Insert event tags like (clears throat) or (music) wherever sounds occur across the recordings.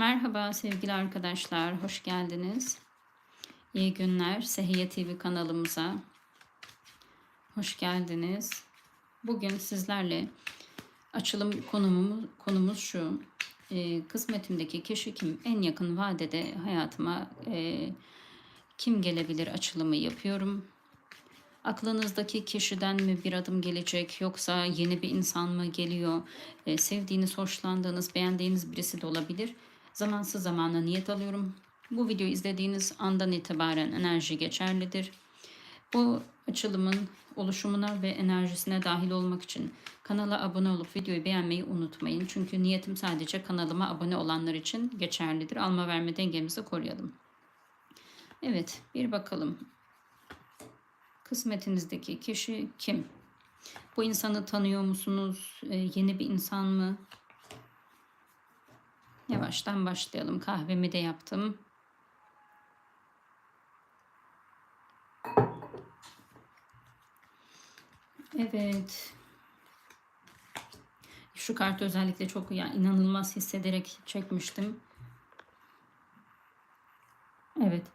Merhaba sevgili arkadaşlar, hoş geldiniz. İyi günler, Sehiye TV kanalımıza. Hoş geldiniz. Bugün sizlerle açılım konumumuz, konumuz şu. E, kısmetimdeki kişi kim? En yakın vadede hayatıma e, kim gelebilir açılımı yapıyorum. Aklınızdaki kişiden mi bir adım gelecek yoksa yeni bir insan mı geliyor? E, sevdiğiniz, hoşlandığınız, beğendiğiniz birisi de olabilir. Zamansız zamana niyet alıyorum. Bu videoyu izlediğiniz andan itibaren enerji geçerlidir. Bu açılımın oluşumuna ve enerjisine dahil olmak için kanala abone olup videoyu beğenmeyi unutmayın. Çünkü niyetim sadece kanalıma abone olanlar için geçerlidir. Alma verme dengemizi koruyalım. Evet bir bakalım. Kısmetinizdeki kişi kim? Bu insanı tanıyor musunuz? Ee, yeni bir insan mı? Yavaştan başlayalım. Kahvemi de yaptım. Evet. Şu kartı özellikle çok yani inanılmaz hissederek çekmiştim. Evet.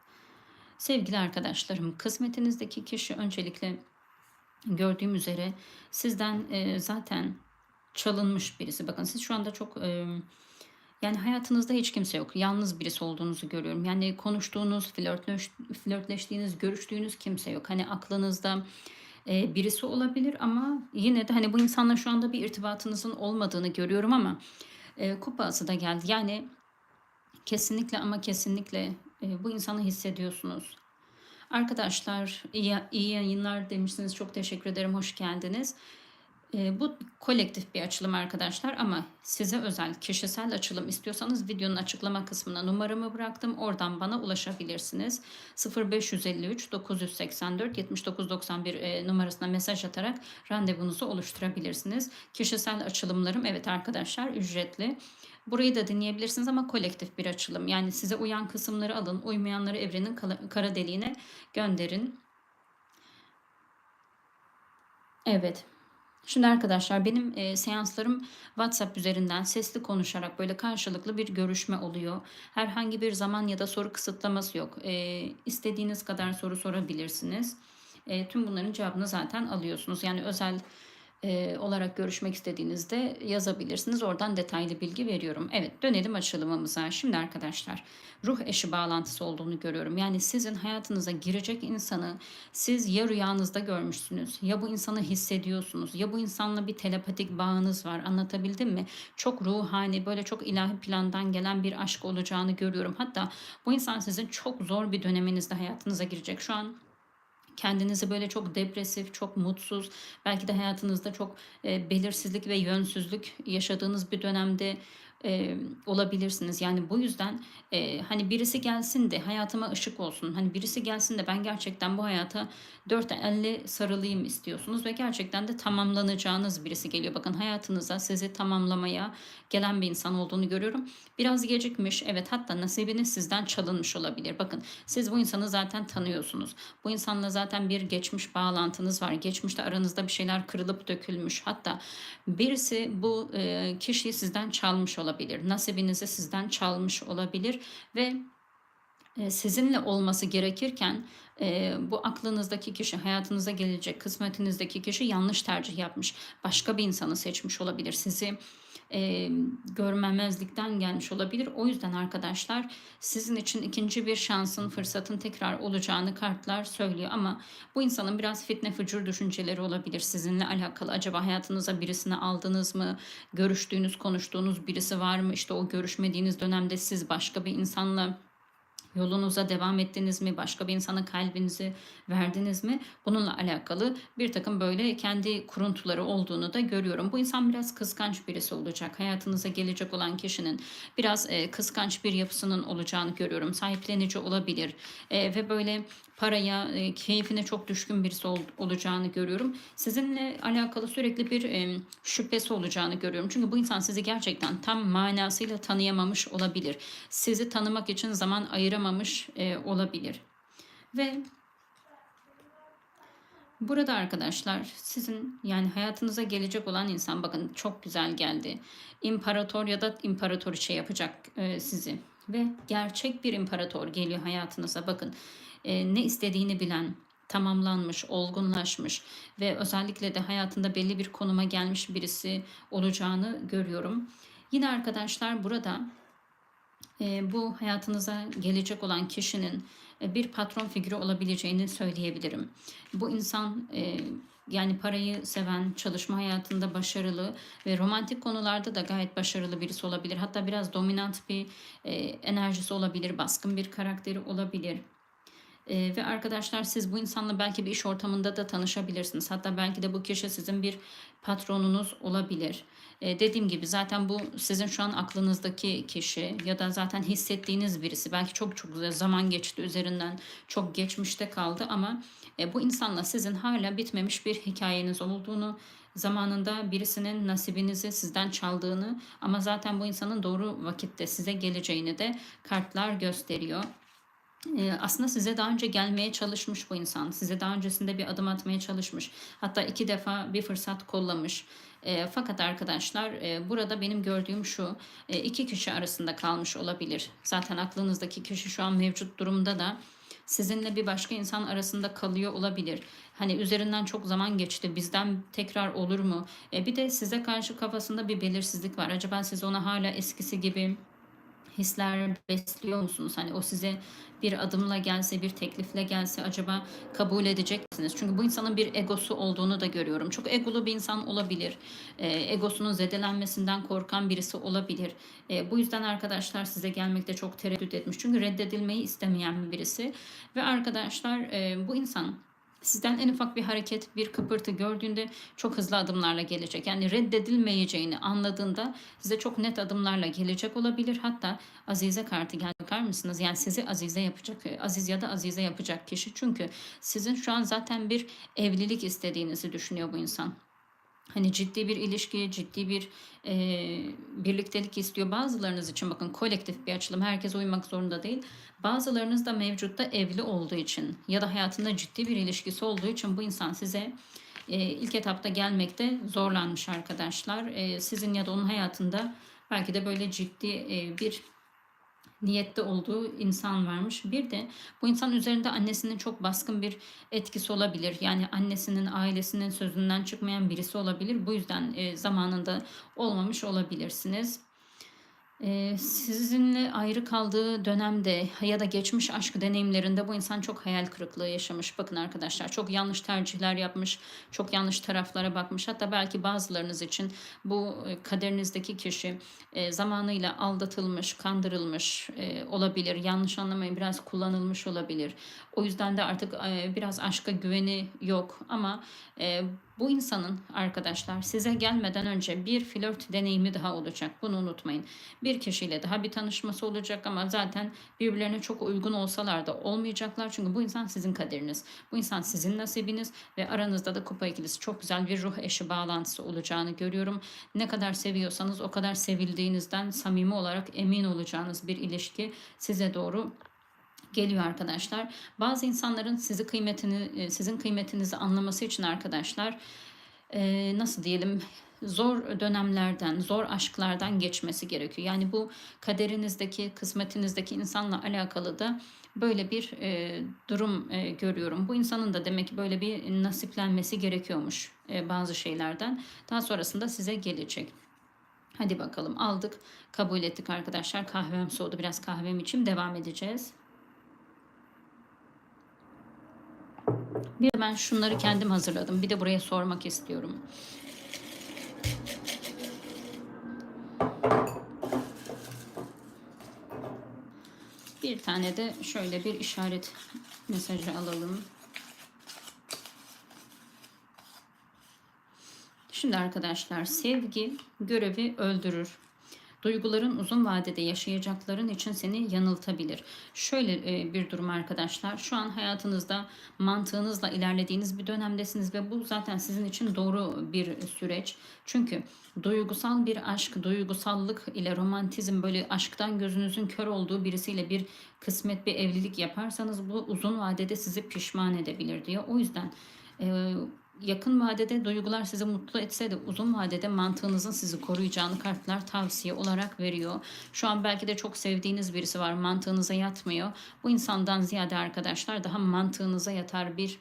Sevgili arkadaşlarım, kısmetinizdeki kişi öncelikle gördüğüm üzere sizden e, zaten çalınmış birisi. Bakın siz şu anda çok e, yani hayatınızda hiç kimse yok. Yalnız birisi olduğunuzu görüyorum. Yani konuştuğunuz, flörtleş, flörtleştiğiniz, görüştüğünüz kimse yok. Hani aklınızda e, birisi olabilir ama yine de hani bu insanla şu anda bir irtibatınızın olmadığını görüyorum ama e, kupası da geldi. Yani kesinlikle ama kesinlikle e, bu insanı hissediyorsunuz. Arkadaşlar iyi, iyi yayınlar demişsiniz. Çok teşekkür ederim. Hoş geldiniz. E, bu kolektif bir açılım arkadaşlar ama size özel kişisel açılım istiyorsanız videonun açıklama kısmına numaramı bıraktım. Oradan bana ulaşabilirsiniz. 0553 984 7991 e, numarasına mesaj atarak randevunuzu oluşturabilirsiniz. Kişisel açılımlarım evet arkadaşlar ücretli. Burayı da dinleyebilirsiniz ama kolektif bir açılım. Yani size uyan kısımları alın, uymayanları evrenin kara deliğine gönderin. Evet. Şimdi arkadaşlar benim e, seanslarım WhatsApp üzerinden sesli konuşarak böyle karşılıklı bir görüşme oluyor. Herhangi bir zaman ya da soru kısıtlaması yok. E, istediğiniz kadar soru sorabilirsiniz. E, tüm bunların cevabını zaten alıyorsunuz. Yani özel e, olarak görüşmek istediğinizde yazabilirsiniz. Oradan detaylı bilgi veriyorum. Evet dönelim açılımımıza. Şimdi arkadaşlar ruh eşi bağlantısı olduğunu görüyorum. Yani sizin hayatınıza girecek insanı siz ya rüyanızda görmüşsünüz ya bu insanı hissediyorsunuz ya bu insanla bir telepatik bağınız var. Anlatabildim mi? Çok ruhani böyle çok ilahi plandan gelen bir aşk olacağını görüyorum. Hatta bu insan sizin çok zor bir döneminizde hayatınıza girecek. Şu an kendinizi böyle çok depresif, çok mutsuz, belki de hayatınızda çok e, belirsizlik ve yönsüzlük yaşadığınız bir dönemde e, olabilirsiniz. Yani bu yüzden e, hani birisi gelsin de hayatıma ışık olsun. Hani birisi gelsin de ben gerçekten bu hayata dört elle sarılayım istiyorsunuz ve gerçekten de tamamlanacağınız birisi geliyor. Bakın hayatınıza sizi tamamlamaya gelen bir insan olduğunu görüyorum. Biraz gecikmiş evet hatta nasibiniz sizden çalınmış olabilir. Bakın siz bu insanı zaten tanıyorsunuz. Bu insanla zaten bir geçmiş bağlantınız var. Geçmişte aranızda bir şeyler kırılıp dökülmüş. Hatta birisi bu e, kişiyi sizden çalmış olabilir. Nasibinizi sizden çalmış olabilir ve sizinle olması gerekirken e, bu aklınızdaki kişi, hayatınıza gelecek kısmetinizdeki kişi yanlış tercih yapmış. Başka bir insanı seçmiş olabilir. Sizi e, görmemezlikten gelmiş olabilir. O yüzden arkadaşlar sizin için ikinci bir şansın, fırsatın tekrar olacağını kartlar söylüyor. Ama bu insanın biraz fitne fücur düşünceleri olabilir sizinle alakalı. Acaba hayatınıza birisini aldınız mı? Görüştüğünüz, konuştuğunuz birisi var mı? İşte o görüşmediğiniz dönemde siz başka bir insanla Yolunuza devam ettiniz mi? Başka bir insana kalbinizi verdiniz mi? Bununla alakalı bir takım böyle kendi kuruntuları olduğunu da görüyorum. Bu insan biraz kıskanç birisi olacak. Hayatınıza gelecek olan kişinin biraz e, kıskanç bir yapısının olacağını görüyorum. Sahiplenici olabilir e, ve böyle paraya, e, keyfine çok düşkün birisi ol, olacağını görüyorum. Sizinle alakalı sürekli bir e, şüphesi olacağını görüyorum. Çünkü bu insan sizi gerçekten tam manasıyla tanıyamamış olabilir. Sizi tanımak için zaman ayıramamış e, olabilir. Ve Burada arkadaşlar sizin yani hayatınıza gelecek olan insan bakın çok güzel geldi. İmparator ya da imparatoriçe yapacak e, sizi ve gerçek bir imparator geliyor hayatınıza. Bakın e, ne istediğini bilen, tamamlanmış, olgunlaşmış ve özellikle de hayatında belli bir konuma gelmiş birisi olacağını görüyorum. Yine arkadaşlar burada e, bu hayatınıza gelecek olan kişinin e, bir patron figürü olabileceğini söyleyebilirim. Bu insan e, yani parayı seven, çalışma hayatında başarılı ve romantik konularda da gayet başarılı birisi olabilir. Hatta biraz dominant bir e, enerjisi olabilir, baskın bir karakteri olabilir. Ee, ve arkadaşlar siz bu insanla belki bir iş ortamında da tanışabilirsiniz. Hatta belki de bu kişi sizin bir patronunuz olabilir. Ee, dediğim gibi zaten bu sizin şu an aklınızdaki kişi ya da zaten hissettiğiniz birisi. Belki çok çok zaman geçti üzerinden çok geçmişte kaldı ama e, bu insanla sizin hala bitmemiş bir hikayeniz olduğunu zamanında birisinin nasibinizi sizden çaldığını ama zaten bu insanın doğru vakitte size geleceğini de kartlar gösteriyor. Ee, aslında size daha önce gelmeye çalışmış bu insan. Size daha öncesinde bir adım atmaya çalışmış. Hatta iki defa bir fırsat kollamış. E, fakat arkadaşlar e, burada benim gördüğüm şu e, iki kişi arasında kalmış olabilir. Zaten aklınızdaki kişi şu an mevcut durumda da sizinle bir başka insan arasında kalıyor olabilir. Hani üzerinden çok zaman geçti. Bizden tekrar olur mu? E, bir de size karşı kafasında bir belirsizlik var. Acaba siz ona hala eskisi gibi hisler besliyor musunuz? Hani o size bir adımla gelse, bir teklifle gelse acaba kabul edecek misiniz? Çünkü bu insanın bir egosu olduğunu da görüyorum. Çok egolu bir insan olabilir. E, egosunun zedelenmesinden korkan birisi olabilir. E, bu yüzden arkadaşlar size gelmekte çok tereddüt etmiş. Çünkü reddedilmeyi istemeyen birisi. Ve arkadaşlar e, bu insan Sizden en ufak bir hareket, bir kıpırtı gördüğünde çok hızlı adımlarla gelecek. Yani reddedilmeyeceğini anladığında size çok net adımlarla gelecek olabilir. Hatta Azize kartı gel bakar mısınız? Yani sizi Azize yapacak, Aziz ya da Azize yapacak kişi. Çünkü sizin şu an zaten bir evlilik istediğinizi düşünüyor bu insan. Hani ciddi bir ilişki, ciddi bir e, birliktelik istiyor. Bazılarınız için bakın kolektif bir açılım. Herkes uymak zorunda değil. Bazılarınız da mevcutta evli olduğu için ya da hayatında ciddi bir ilişkisi olduğu için bu insan size e, ilk etapta gelmekte zorlanmış arkadaşlar. E, sizin ya da onun hayatında belki de böyle ciddi e, bir niyette olduğu insan varmış. Bir de bu insan üzerinde annesinin çok baskın bir etkisi olabilir. Yani annesinin, ailesinin sözünden çıkmayan birisi olabilir. Bu yüzden e, zamanında olmamış olabilirsiniz. Ee, sizinle ayrı kaldığı dönemde ya da geçmiş aşk deneyimlerinde bu insan çok hayal kırıklığı yaşamış. Bakın arkadaşlar çok yanlış tercihler yapmış, çok yanlış taraflara bakmış. Hatta belki bazılarınız için bu e, kaderinizdeki kişi e, zamanıyla aldatılmış, kandırılmış e, olabilir. Yanlış anlamayın biraz kullanılmış olabilir. O yüzden de artık biraz aşka güveni yok ama bu insanın arkadaşlar size gelmeden önce bir flört deneyimi daha olacak. Bunu unutmayın. Bir kişiyle daha bir tanışması olacak ama zaten birbirlerine çok uygun olsalar da olmayacaklar. Çünkü bu insan sizin kaderiniz. Bu insan sizin nasibiniz ve aranızda da kupa ikilisi çok güzel bir ruh eşi bağlantısı olacağını görüyorum. Ne kadar seviyorsanız o kadar sevildiğinizden samimi olarak emin olacağınız bir ilişki size doğru geliyor arkadaşlar. Bazı insanların sizi kıymetini e, sizin kıymetinizi anlaması için arkadaşlar e, nasıl diyelim zor dönemlerden, zor aşklardan geçmesi gerekiyor. Yani bu kaderinizdeki, kısmetinizdeki insanla alakalı da böyle bir e, durum görüyorum. Bu insanın da demek ki böyle bir nasiplenmesi gerekiyormuş bazı şeylerden. Daha sonrasında size gelecek. Hadi bakalım aldık, kabul ettik arkadaşlar. Kahvem soğudu. Biraz kahvem için devam edeceğiz. Bir de ben şunları kendim hazırladım. Bir de buraya sormak istiyorum. Bir tane de şöyle bir işaret mesajı alalım. Şimdi arkadaşlar sevgi görevi öldürür. Duyguların uzun vadede yaşayacakların için seni yanıltabilir. Şöyle e, bir durum arkadaşlar. Şu an hayatınızda mantığınızla ilerlediğiniz bir dönemdesiniz ve bu zaten sizin için doğru bir süreç. Çünkü duygusal bir aşk, duygusallık ile romantizm böyle aşktan gözünüzün kör olduğu birisiyle bir kısmet bir evlilik yaparsanız bu uzun vadede sizi pişman edebilir diyor. O yüzden Ee, yakın vadede duygular sizi mutlu etse de uzun vadede mantığınızın sizi koruyacağını kartlar tavsiye olarak veriyor. Şu an belki de çok sevdiğiniz birisi var mantığınıza yatmıyor. Bu insandan ziyade arkadaşlar daha mantığınıza yatar bir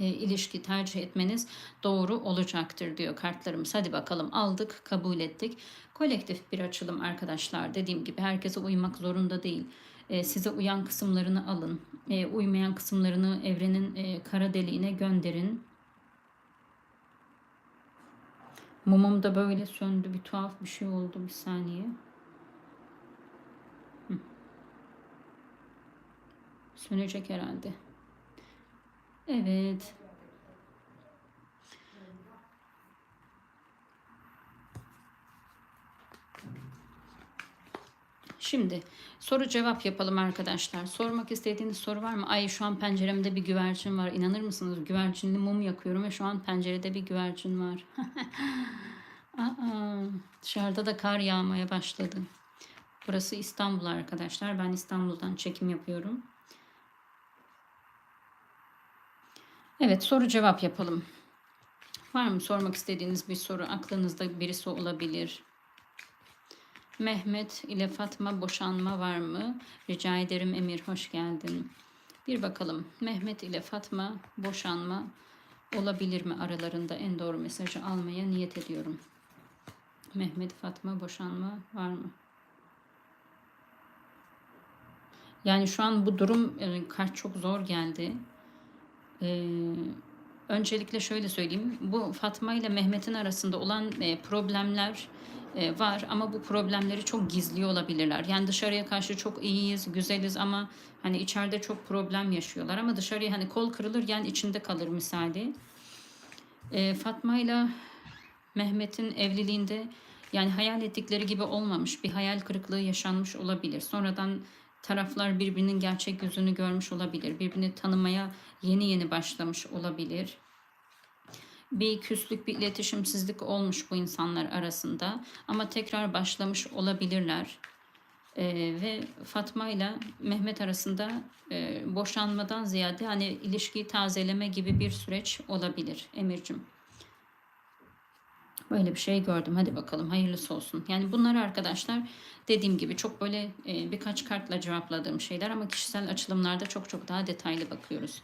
e, ilişki tercih etmeniz doğru olacaktır diyor kartlarımız. Hadi bakalım aldık, kabul ettik. Kolektif bir açılım arkadaşlar. Dediğim gibi herkese uymak zorunda değil. E, size uyan kısımlarını alın. E, uymayan kısımlarını evrenin e, kara deliğine gönderin. Mumum da böyle söndü. Bir tuhaf bir şey oldu. Bir saniye. Hı. Sönecek herhalde. Evet. Şimdi soru cevap yapalım arkadaşlar. Sormak istediğiniz soru var mı? Ay şu an penceremde bir güvercin var. İnanır mısınız? Güvercinli mum yakıyorum ve şu an pencerede bir güvercin var. (laughs) Aa, dışarıda da kar yağmaya başladı. Burası İstanbul arkadaşlar. Ben İstanbul'dan çekim yapıyorum. Evet soru cevap yapalım. Var mı sormak istediğiniz bir soru? Aklınızda birisi olabilir. Mehmet ile Fatma boşanma var mı? Rica ederim Emir hoş geldin. Bir bakalım. Mehmet ile Fatma boşanma olabilir mi aralarında en doğru mesajı almaya niyet ediyorum. Mehmet Fatma boşanma var mı? Yani şu an bu durum e, kart çok zor geldi. Ee, öncelikle şöyle söyleyeyim. Bu Fatma ile Mehmet'in arasında olan e, problemler e, var ama bu problemleri çok gizli olabilirler. Yani dışarıya karşı çok iyiyiz, güzeliz ama hani içeride çok problem yaşıyorlar ama dışarıya hani kol kırılır yani içinde kalır misali. E, Fatma ile Mehmet'in evliliğinde yani hayal ettikleri gibi olmamış bir hayal kırıklığı yaşanmış olabilir. Sonradan taraflar birbirinin gerçek yüzünü görmüş olabilir. Birbirini tanımaya yeni yeni başlamış olabilir. Bir küslük, bir iletişimsizlik olmuş bu insanlar arasında ama tekrar başlamış olabilirler. Ee, ve Fatma ile Mehmet arasında e, boşanmadan ziyade hani ilişkiyi tazeleme gibi bir süreç olabilir Emir'cim. Böyle bir şey gördüm. Hadi bakalım hayırlısı olsun. Yani bunlar arkadaşlar dediğim gibi çok böyle e, birkaç kartla cevapladığım şeyler ama kişisel açılımlarda çok çok daha detaylı bakıyoruz.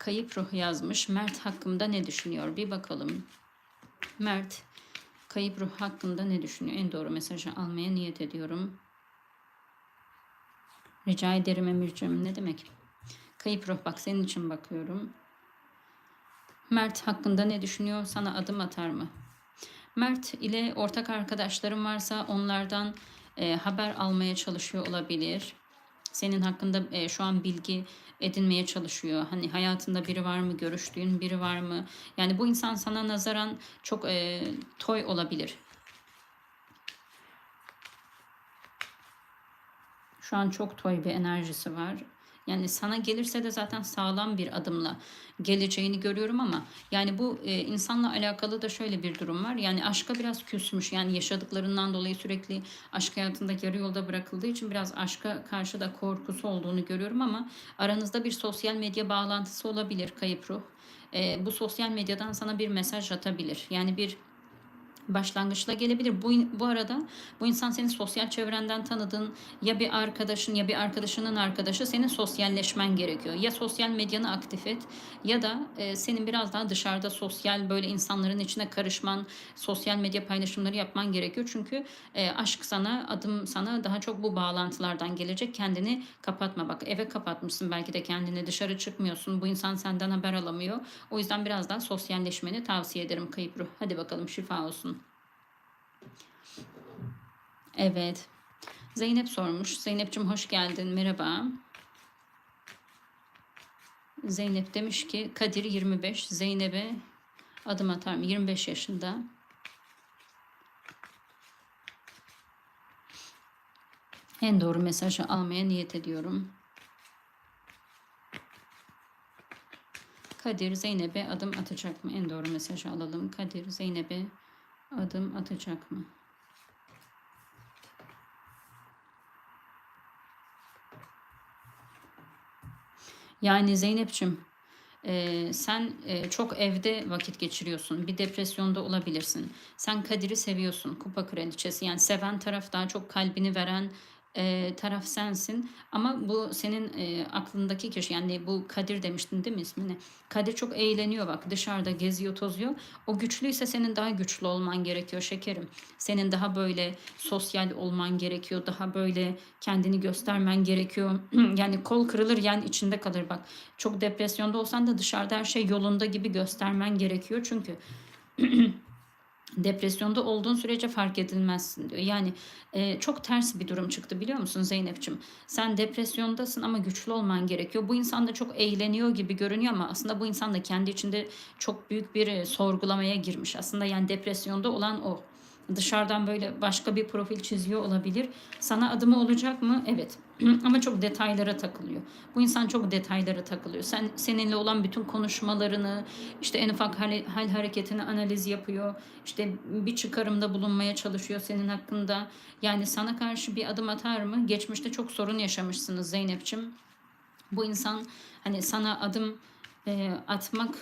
Kayıp ruh yazmış. Mert hakkında ne düşünüyor? Bir bakalım. Mert kayıp ruh hakkında ne düşünüyor? En doğru mesajı almaya niyet ediyorum. Rica ederim Emirciğim. Ne demek? Kayıp ruh bak senin için bakıyorum. Mert hakkında ne düşünüyor? Sana adım atar mı? Mert ile ortak arkadaşlarım varsa onlardan e, haber almaya çalışıyor olabilir. Senin hakkında e, şu an bilgi edinmeye çalışıyor. Hani hayatında biri var mı, görüştüğün biri var mı? Yani bu insan sana nazaran çok e, toy olabilir. Şu an çok toy bir enerjisi var. Yani sana gelirse de zaten sağlam bir adımla geleceğini görüyorum ama yani bu e, insanla alakalı da şöyle bir durum var. Yani aşka biraz küsmüş. Yani yaşadıklarından dolayı sürekli aşk hayatında yarı yolda bırakıldığı için biraz aşka karşı da korkusu olduğunu görüyorum ama aranızda bir sosyal medya bağlantısı olabilir kayıp ruh. E, bu sosyal medyadan sana bir mesaj atabilir. Yani bir başlangıçla gelebilir. Bu, bu arada bu insan senin sosyal çevrenden tanıdığın ya bir arkadaşın ya bir arkadaşının arkadaşı senin sosyalleşmen gerekiyor. Ya sosyal medyanı aktif et ya da e, senin biraz daha dışarıda sosyal böyle insanların içine karışman, sosyal medya paylaşımları yapman gerekiyor. Çünkü e, aşk sana, adım sana daha çok bu bağlantılardan gelecek. Kendini kapatma. Bak eve kapatmışsın belki de kendini dışarı çıkmıyorsun. Bu insan senden haber alamıyor. O yüzden biraz daha sosyalleşmeni tavsiye ederim kayıp ruh. Hadi bakalım şifa olsun. Evet. Zeynep sormuş. Zeynep'cim hoş geldin. Merhaba. Zeynep demiş ki Kadir 25. Zeynep'e adım atar mı? 25 yaşında. En doğru mesajı almaya niyet ediyorum. Kadir Zeynep'e adım atacak mı? En doğru mesajı alalım. Kadir Zeynep'e adım atacak mı? Yani Zeynep'ciğim Ee, sen e, çok evde vakit geçiriyorsun. Bir depresyonda olabilirsin. Sen Kadir'i seviyorsun. Kupa kraliçesi. Yani seven taraf daha çok kalbini veren e, taraf sensin. Ama bu senin e, aklındaki kişi. Yani bu Kadir demiştin değil mi ismini? Kadir çok eğleniyor bak. Dışarıda geziyor tozuyor. O güçlüyse senin daha güçlü olman gerekiyor şekerim. Senin daha böyle sosyal olman gerekiyor. Daha böyle kendini göstermen gerekiyor. (clears throat) yani kol kırılır yani içinde kalır bak. Çok depresyonda olsan da dışarıda her şey yolunda gibi göstermen gerekiyor. Çünkü (clears throat) depresyonda olduğun sürece fark edilmezsin diyor. Yani e, çok ters bir durum çıktı biliyor musun Zeynep'ciğim? Sen depresyondasın ama güçlü olman gerekiyor. Bu insan da çok eğleniyor gibi görünüyor ama aslında bu insan da kendi içinde çok büyük bir e, sorgulamaya girmiş. Aslında yani depresyonda olan o. Dışarıdan böyle başka bir profil çiziyor olabilir. Sana adımı olacak mı? Evet. (clears throat) Ama çok detaylara takılıyor. Bu insan çok detaylara takılıyor. Sen seninle olan bütün konuşmalarını, işte en ufak hal, hal hareketini analiz yapıyor. İşte bir çıkarımda bulunmaya çalışıyor senin hakkında. Yani sana karşı bir adım atar mı? Geçmişte çok sorun yaşamışsınız Zeynep'ciğim. Bu insan hani sana adım e, atmak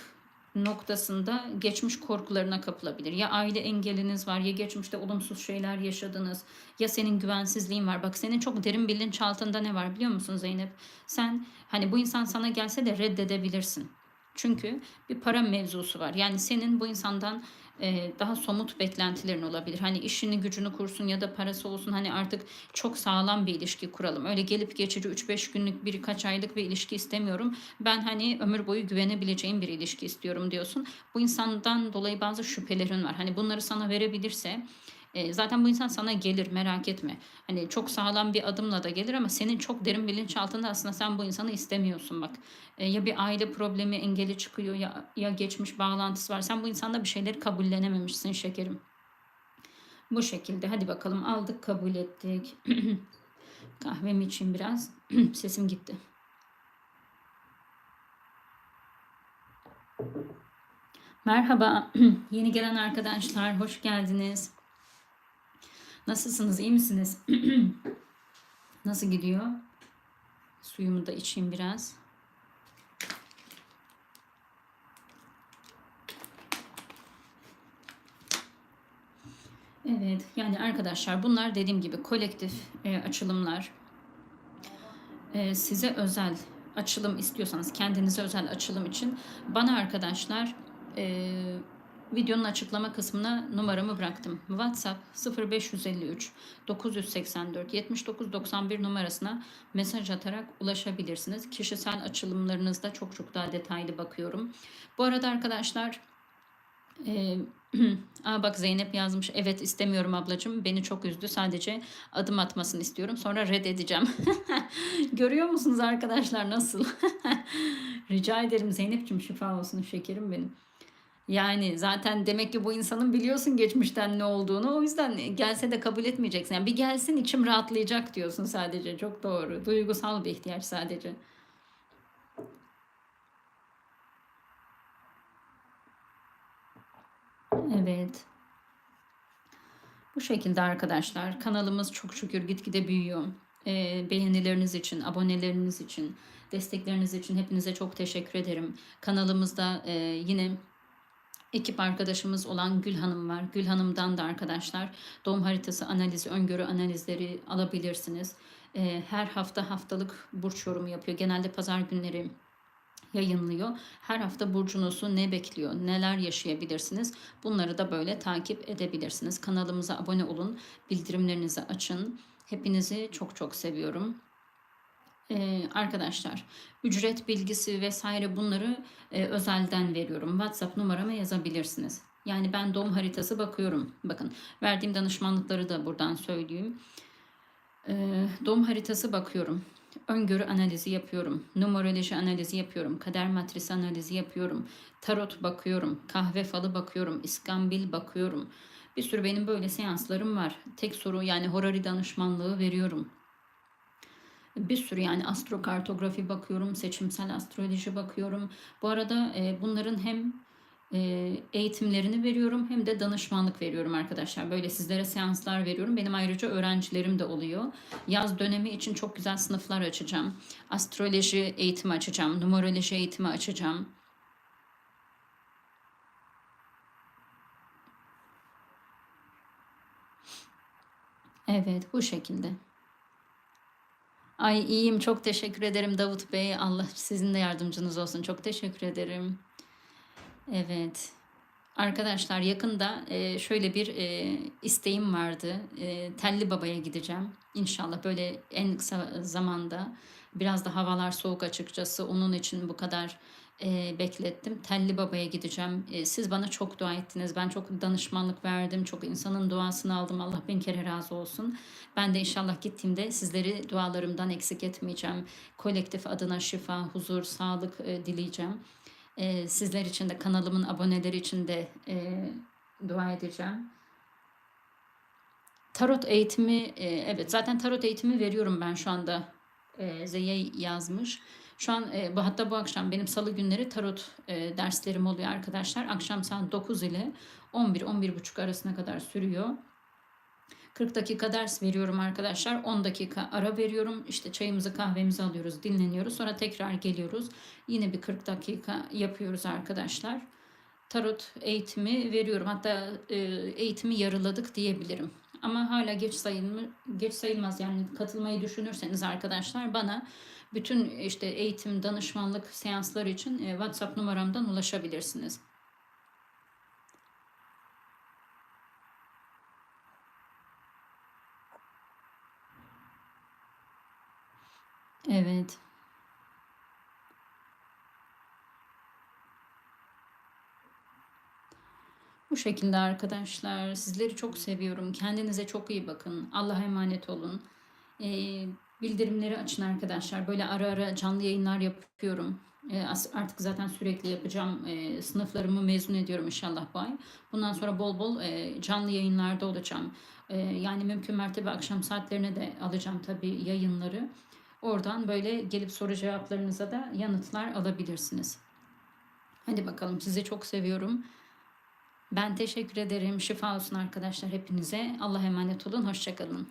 noktasında geçmiş korkularına kapılabilir. Ya aile engeliniz var ya geçmişte olumsuz şeyler yaşadınız ya senin güvensizliğin var. Bak senin çok derin bilinçaltında ne var biliyor musun Zeynep? Sen hani bu insan sana gelse de reddedebilirsin. Çünkü bir para mevzusu var. Yani senin bu insandan daha somut beklentilerin olabilir. Hani işini gücünü kursun ya da parası olsun hani artık çok sağlam bir ilişki kuralım. Öyle gelip geçici 3-5 günlük birkaç aylık bir ilişki istemiyorum. Ben hani ömür boyu güvenebileceğim bir ilişki istiyorum diyorsun. Bu insandan dolayı bazı şüphelerin var. Hani bunları sana verebilirse e, zaten bu insan sana gelir merak etme. Hani çok sağlam bir adımla da gelir ama senin çok derin bilinçaltında aslında sen bu insanı istemiyorsun bak. E, ya bir aile problemi engeli çıkıyor ya, ya geçmiş bağlantısı var. Sen bu insanda bir şeyleri kabullenememişsin şekerim. Bu şekilde hadi bakalım aldık kabul ettik. (clears throat) Kahvemi için biraz. (clears throat) Sesim gitti. Merhaba, (clears throat) yeni gelen arkadaşlar, hoş geldiniz. Nasılsınız? iyi misiniz? (clears throat) Nasıl gidiyor? Suyumu da içeyim biraz. Evet, yani arkadaşlar bunlar dediğim gibi kolektif e, açılımlar. E, size özel açılım istiyorsanız, kendinize özel açılım için bana arkadaşlar e, Videonun açıklama kısmına numaramı bıraktım. WhatsApp 0553 984 7991 numarasına mesaj atarak ulaşabilirsiniz. Kişisel açılımlarınızda çok çok daha detaylı bakıyorum. Bu arada arkadaşlar e, (clears throat) Aa bak Zeynep yazmış. Evet istemiyorum ablacığım. Beni çok üzdü. Sadece adım atmasını istiyorum. Sonra reddedeceğim. (laughs) Görüyor musunuz arkadaşlar nasıl? (laughs) Rica ederim Zeynep'ciğim şifa olsun şekerim benim. Yani zaten demek ki bu insanın biliyorsun geçmişten ne olduğunu. O yüzden gelse de kabul etmeyeceksin. Yani bir gelsin içim rahatlayacak diyorsun sadece. Çok doğru. Duygusal bir ihtiyaç sadece. Evet. Bu şekilde arkadaşlar kanalımız çok şükür gitgide büyüyor. Ee, beğenileriniz için, aboneleriniz için, destekleriniz için hepinize çok teşekkür ederim. Kanalımızda e, yine ekip arkadaşımız olan Gül Hanım var. Gül Hanım'dan da arkadaşlar doğum haritası analizi, öngörü analizleri alabilirsiniz. Ee, her hafta haftalık burç yorumu yapıyor. Genelde pazar günleri yayınlıyor. Her hafta burcunuzu ne bekliyor, neler yaşayabilirsiniz bunları da böyle takip edebilirsiniz. Kanalımıza abone olun, bildirimlerinizi açın. Hepinizi çok çok seviyorum. Ee, arkadaşlar ücret bilgisi vesaire bunları e, özelden veriyorum. WhatsApp numarama yazabilirsiniz. Yani ben doğum haritası bakıyorum. Bakın verdiğim danışmanlıkları da buradan söyleyeyim. Ee, doğum haritası bakıyorum. Öngörü analizi yapıyorum. Numeroloji analizi yapıyorum. Kader matrisi analizi yapıyorum. Tarot bakıyorum. Kahve falı bakıyorum. iskambil bakıyorum. Bir sürü benim böyle seanslarım var. Tek soru yani horari danışmanlığı veriyorum bir sürü yani astrokartografi bakıyorum, seçimsel astroloji bakıyorum. Bu arada e, bunların hem e, eğitimlerini veriyorum hem de danışmanlık veriyorum arkadaşlar. Böyle sizlere seanslar veriyorum. Benim ayrıca öğrencilerim de oluyor. Yaz dönemi için çok güzel sınıflar açacağım. Astroloji eğitimi açacağım, numeroloji eğitimi açacağım. Evet, bu şekilde. Ay iyiyim, çok teşekkür ederim Davut Bey. Allah sizin de yardımcınız olsun. Çok teşekkür ederim. Evet. Arkadaşlar yakında e, şöyle bir e, isteğim vardı. E, Telli Baba'ya gideceğim. İnşallah böyle en kısa zamanda. Biraz da havalar soğuk açıkçası. Onun için bu kadar e, beklettim. Telli Baba'ya gideceğim. E, siz bana çok dua ettiniz. Ben çok danışmanlık verdim. Çok insanın duasını aldım. Allah bin kere razı olsun. Ben de inşallah gittiğimde sizleri dualarımdan eksik etmeyeceğim. Kolektif adına şifa, huzur, sağlık e, dileyeceğim. E, sizler için de kanalımın aboneleri için de e, dua edeceğim. Tarot eğitimi, e, evet zaten tarot eğitimi veriyorum ben şu anda. E, Zeye yazmış. Şu an e, bu hatta bu akşam benim salı günleri tarot e, derslerim oluyor arkadaşlar. Akşam saat 9 ile 11-11.30 arasına kadar sürüyor. 40 dakika ders veriyorum arkadaşlar. 10 dakika ara veriyorum. İşte çayımızı kahvemizi alıyoruz, dinleniyoruz. Sonra tekrar geliyoruz. Yine bir 40 dakika yapıyoruz arkadaşlar. Tarot eğitimi veriyorum. Hatta e, eğitimi yarıladık diyebilirim. Ama hala geç sayılma, geç sayılmaz yani katılmayı düşünürseniz arkadaşlar bana bütün işte eğitim, danışmanlık seansları için e, WhatsApp numaramdan ulaşabilirsiniz. Evet. Bu şekilde arkadaşlar. Sizleri çok seviyorum. Kendinize çok iyi bakın. Allah'a emanet olun. Ee, bildirimleri açın arkadaşlar. Böyle ara ara canlı yayınlar yapıyorum. Ee, artık zaten sürekli yapacağım. Ee, sınıflarımı mezun ediyorum inşallah bu ay. Bundan sonra bol bol e, canlı yayınlarda olacağım. Yani mümkün mertebe akşam saatlerine de alacağım tabii yayınları. Oradan böyle gelip soru cevaplarınıza da yanıtlar alabilirsiniz. Hadi bakalım sizi çok seviyorum. Ben teşekkür ederim. Şifa olsun arkadaşlar hepinize. Allah'a emanet olun. Hoşçakalın.